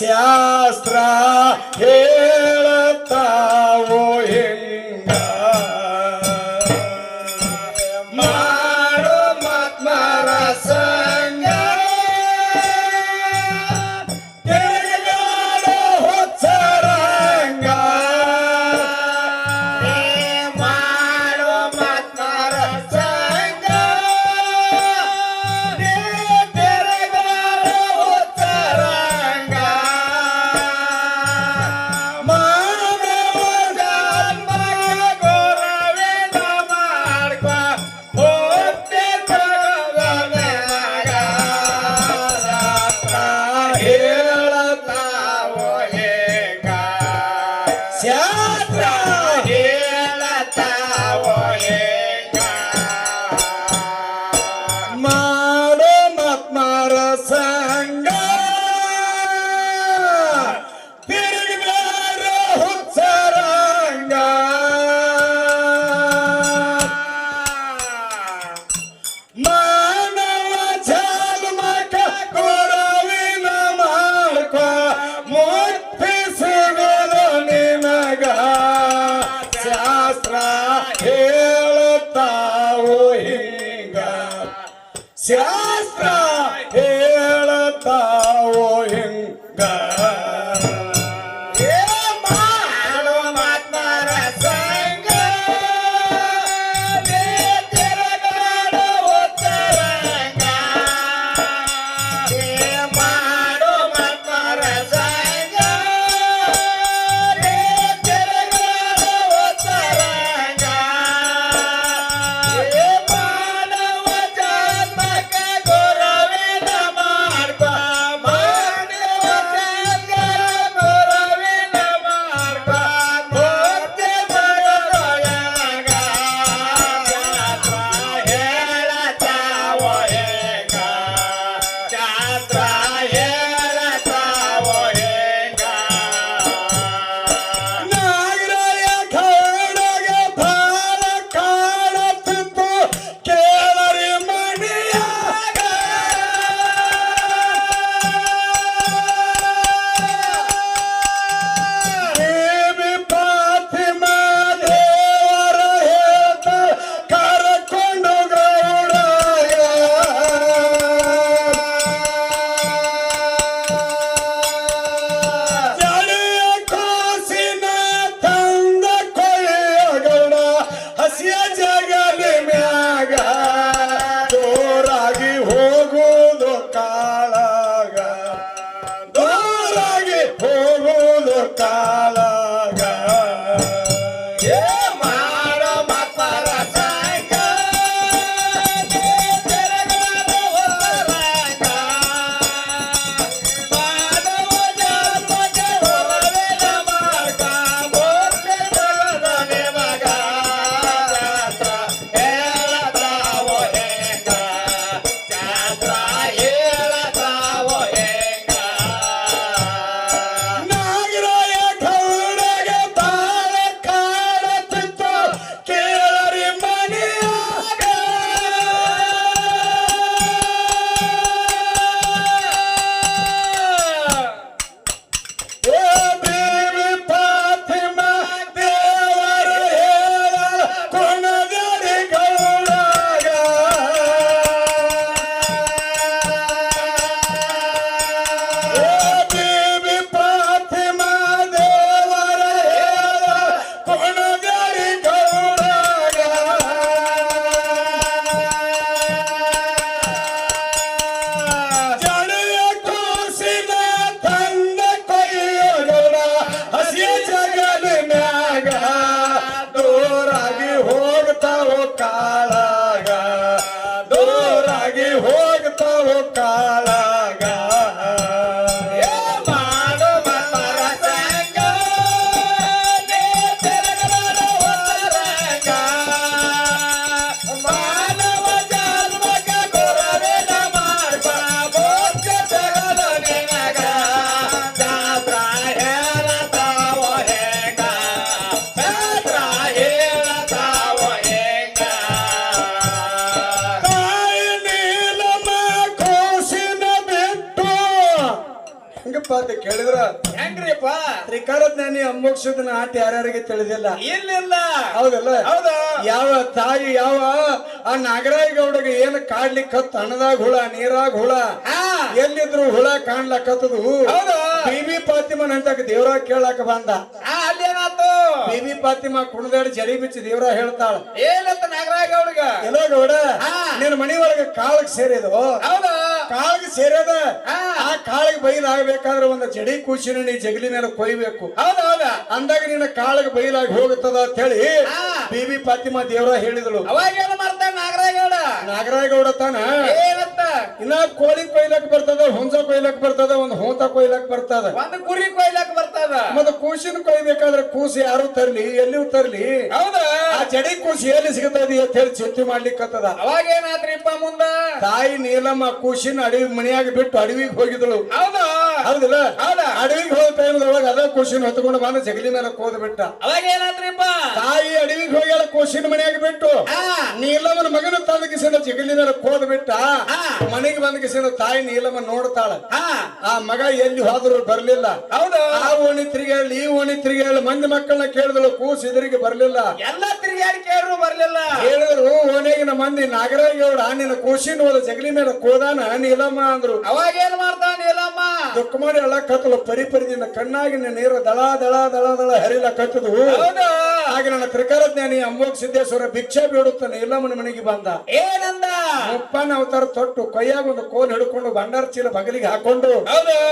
శాస్త్ర హే Será? ಕೇಳಿದ್ರ? ಹೆಂಗ್ರಿಪ್ಪ ತ್ರಿಕಾಲ ಜ್ಞಾನಿ ಅಮೋಕ್ಷದನ ಆಟ ಯಾರ್ಯಾರಿಗೆ ತಿಳಿದಿಲ್ಲ? ಇಲ್ಲಿಲ್ಲ. ಹೌದಲ್ಲ? ಹೌದಾ. ಯಾವ ತಾಯಿ ಯಾವ ಆ ನಾಗರಾಯ ಗೌಡಗೆ ಏನ್ ಕಾಡ್ಲಿಕ್ಕತ್ ಹಣದಾಗ ಹುಳ ನೀರಾಗ ಹುಳ? ಎಲ್ಲಿದ್ರು ಹುಳ ಕಾಣ್ಲಕತ್ತದು ಹೌದಾ. ಬಿಬಿ ಪಾತಿಮನ್ ಅಂತ ದೇವ್ರ ಕೇಳಾಕ ಬಂದ. ಆ ಅಲ್ಲೇನಾತು ಬಿಬಿ ಪಾತಿಮ ಕುಣದಾಡಿ ಜರಿ ಬಿಚ್ಚಿ ದೇವ್ರ ಹೇಳ್ತಾಳ. ಏನಂತ ನಾಗರಾಜ ಅವ್ಳಿಗ ಎಲ್ಲೋ ಗೌಡ ಹಾ. ನಿನ್ನ ಮನಿ ಒಳಗೆ ಕಾಳಕ್ ಸೇರಿದು ಹೌದು. ಕಾಳಿಗೆ ಸೇರದ. ಆ ಕಾಳಿಗೆ ಬೈಲಾಗಬೇಕಾದ್ರೆ ಒಂದು ಜಡಿ ಕೂಸಿನ ನೀ ಜಗಲಿ ಮೇಲೆ ಕೊಯ್ಬೇಕು. ಹೌದೌದ ಹೌದ. ಅಂದಾಗ ನಿನ್ನ ಕಾಳಿಗೆ ಬೈಲಾಗಿ ಹೋಗುತ್ತದ ಅಂತ ಹೇಳಿ. ಬಿಬಿ ಫಾತಿಮಾ ದೇವರ ಹೇಳಿದಳು. ಅವಾಗ ಏನು ಮಾಡ್ತಾನ ನಾಗರಾಯಗೌಡ? ನಾಗರಾಯ ಗೌಡ ತಾನ? ಏನಂತ? ಇನ್ನ ಕೋಳಿ ಕೊಯ್ಲಕ್ ಬರ್ತದ ಹುಂಜ ಕೊಯ್ಲಕ್ ಬರ್ತದ ಒಂದು ಹೂತ ಕೊಯ್ಲಕ್ ಬರ್ತದ. ಒಂದು ಕುರಿ ಕೊಯ್ಲಕ್ ಬರ್ತದ. ಮತ್ತೆ ಕೂಸಿನ ಕೊಯ್ಬೇಕಾದ್ರೆ ಕೂಸು ಯಾರು ತರ್ಲಿ ಎಲ್ಲಿ ತರ್ಲಿ. ಹೌದು. ಆ ಜಡಿ ಕೂಸಿ ಎಲ್ಲಿ ಸಿಗತದಿ ಅಂತ ಹೇಳಿ ಚಿಂತೆ ಮಾಡ್ಲಿಕ್ಕತ್ತದ. ಅವಾಗ ಏನಾತ್ರಿಪ್ಪ ಮುಂದ? ತಾಯಿ ನೀಲಮ್ಮ ಕೂಸಿನ ಅಡವಿ ಮನೆಯಾಗ ಬಿಟ್ಟು ಅಡವಿಗೆ ಹೋಗಿದಳು ಹೌದು? ಹೌದಿಲ್ಲ? ಹೌದಾ? ಅಡವಿಗೆ ಹೋದ ಒಳಗ ಅದ ಕೂಸಿನ ಹೊತ್ಕೊಂಡು ಬಂದ ಜಗಲಿ ಮೇಲೆ ಕೋದ್ ಬಿಟ್ಟ. ಅವಾಗ ಏನಾದ್ರಿಪ್ಪ? ತಾಯಿ ಅಡವಿಗೆ ಹೋಗ್ಯಾಳ ಕೂಸಿನ ಮನೆಯಾಗ ಬಿಟ್ಟು. ನೀಲಮ್ಮನ ಮಗನ ತಂದ ಕಿಸಿನ ಜಗಲಿ ಮೇಲೆ ಕೋದ್ ಬಿಟ್ಟ. ಮನೆಗೆ ಬಂದ ಕಿಸಿನ ತಾಯಿ ನೀಲಮ್ಮ ನೋಡ್ತಾಳ. ಆ ಮಗ ಎಲ್ಲಿ ಹೋದ್ರು ಬರ್ಲಿಲ್ಲ. ಹೌದು. ಆ ಓಣಿ ತಿರುಗಾಳಿ ಈ ಓಣಿ ತಿರುಗಾಳಿ ಮಂದಿ ಮಕ್ಕಳನ್ನ ಕೇಳಿದಳು ಕೂಸ್ ಇದ್ರಿಗೆ ಬರ್ಲಿಲ್ಲ. ಎಲ್ಲ ತಿರುಗಾಡಿ ಕೇಳ್ರು ಬರ್ಲಿಲ್ಲ. ಹೇಳಿದ್ರು ಓಣಿಗಿನ ಮಂದಿ ನಾಗರಾಜಗೌಡ ನಿನ್ನ ಕೂಸಿನ ಹೋದ ಜಗಲಿ ಮೇಲೆ ಕೋದಾನ ನೀಲಮ್ಮ ಅಂದ್ರು. ಅವಾಗ ಏನ್ ಮಾಡ್ತಾನ ನೀಲಮ್ಮ? ದುಃಖ ಅಳ ಕತ್ತಲು ಪರಿ ಪರಿದಿಂದ ಕಣ್ಣಾಗಿನ ನೀರು ದಳ ದಳ ದಳ ದಳ ಹರಿಲ ಕತ್ತದು. ಹಾಗೆ ನನ್ನ ತ್ರಿಕಾರ ಜ್ಞಾನಿ ಅಮ್ಮೋಗ್ ಸಿದ್ದೇಶ್ವರ ಭಿಕ್ಷೆ ಬೇಡುತ್ತಾನೆ. ಇಲ್ಲಮ್ಮನ ಮನೆಗೆ ಬಂದ. ಏನಂದ? ಮುಪ್ಪನ ಅವತಾರ ತೊಟ್ಟು ಕೈಯಾಗ ಒಂದು ಕೋಲ್ ಹಿಡ್ಕೊಂಡು ಬಂಡಾರ ಚೀಲ ಬಗಲಿಗೆ ಹಾಕೊಂಡು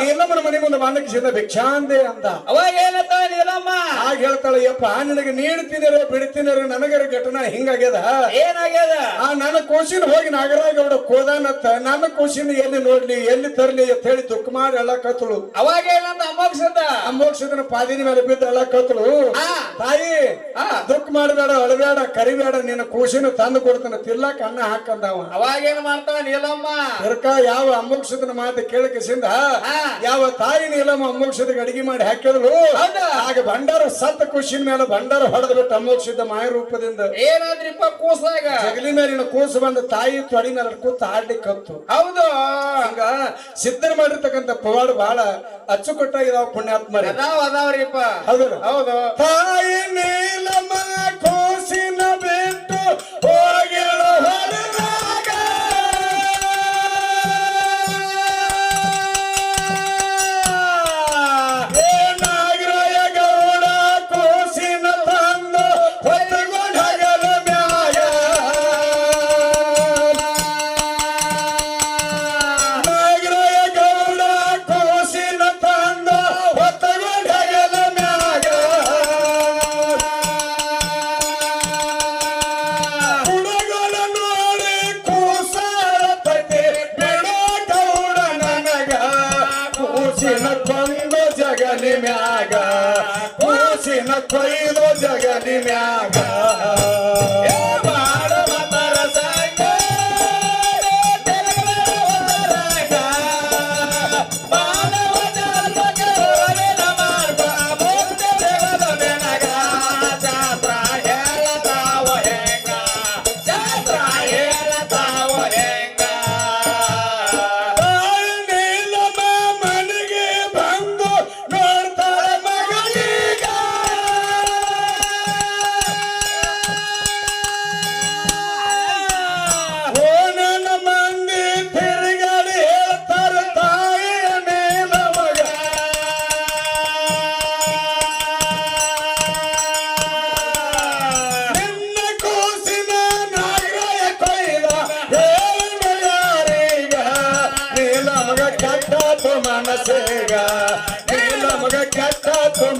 ನೀಲಮ್ಮನ ಮನೆ ಮುಂದೆ ಬಂದಕ್ಕಿಸಿದ ಭಿಕ್ಷಾಂದೆ ಅಂತ. ಅವಾಗ ಏನಂತ ನೀಲಮ್ಮ? ಆಗ ಹೇಳ್ತಾಳೆ ಯಪ್ಪ ನಿನಗೆ ನೀಡ್ತಿದ್ದಾರೆ ಬಿಡ್ತಿನರು ನನಗರ ಘಟನಾ ಹಿಂಗಾಗ್ಯದ? ಏನಾಗ್ಯದ? ಆ ನನ್ನ ಕೋಶಿನ ಹೋಗಿ ನಾಗರಾಜಗೌಡ ಕೋದಾನತ್ತ ನನ್ನ ಕೋಶಿನ ಎಲ್ಲಿ ನೋಡ್ಲಿ ಎಲ್ಲಿ ತರ್ಲಿ ಅಂತ ಹೇಳಿ ದುಃಖ ಮಾಡಿ ಅಲ್ಲ ಕತ್ತಳು ಅವಾಗ ಏನಂತ ಅಮೋಕ್ಷದ ಅಮೋಕ್ಷದನ ಪಾದಿನ ಮೇಲೆ ಬಿದ್ದ ಅಲ್ಲ ಕತ್ತಳು ಆ. ತಾಯಿ ದುಃಖ ಮಾಡಬೇಡ ಅಳಬೇಡ ಕರಿಬೇಡ ನಿನ್ನ ಕೋಶಿನ ತಂದು ಕೊಡ್ತಾನೆ ತಿರ್ಲಾಕ ಅನ್ನ ಹಾಕಂದವ ಅವಾಗ ಏನ್ ಮಾಡ್ತಾನ ನೀಲಮ್ಮ? ಸರ್ಕ ಯಾವ ಅಮೋಕ್ಷದನ ಮಾತು ಕೇಳಕಿಸಿಂದ. ಯಾವ ತಾಯಿ ನೀಲಮ್ಮ ಅಮ್ಮಕ್ಷದ ಅಡಿಗೆ ಮಾಡಿ ಹಾಕಿದ್ರು? ಆಗ ಭಂಡಾರ ಸತ್ತ ಖುಷಿನ ಮೇಲೆ ಭಂಡಾರ ಹೊಡೆದ್ ಬಿಟ್ಟು ಅಮೋಕ್ಷದ ಮಾಯ ರೂಪದಿಂದ ಏನಾದ್ರಿಪ್ಪ ಕೂಸಾಗ? ಜಗಲಿ ಮೇಲಿನ ಕೂಸು ಬಂದ ತಾಯಿ ತೊಡಿ ಮೇಲೆ ಕೂತು ಆಡ್ಲಿಕ್ಕಂತು ಹೌದು. ಹಂಗ ಸಿದ್ಧರು ಮಾಡಿರ್ತಕ್ಕಂಥ ಪವಾಡ ಬಹಳ ಅಚ್ಚುಕಟ್ಟಾಗಿದಾವ ಪುಣ್ಯಾತ್ಮರಿ. ಅದಾವ ಅದಾವ್ರಿಪ್ಪ. ಹೌದು ಹೌದು. ತಾಯಿ ಕೂಸಿನ ಜಗನಿ ಮ್ಯಾಗ ಕೂಸಿನ ಕೊಯ್ದು ಜಗಲಿ ಮ್ಯಾಗ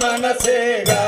మనసేగా.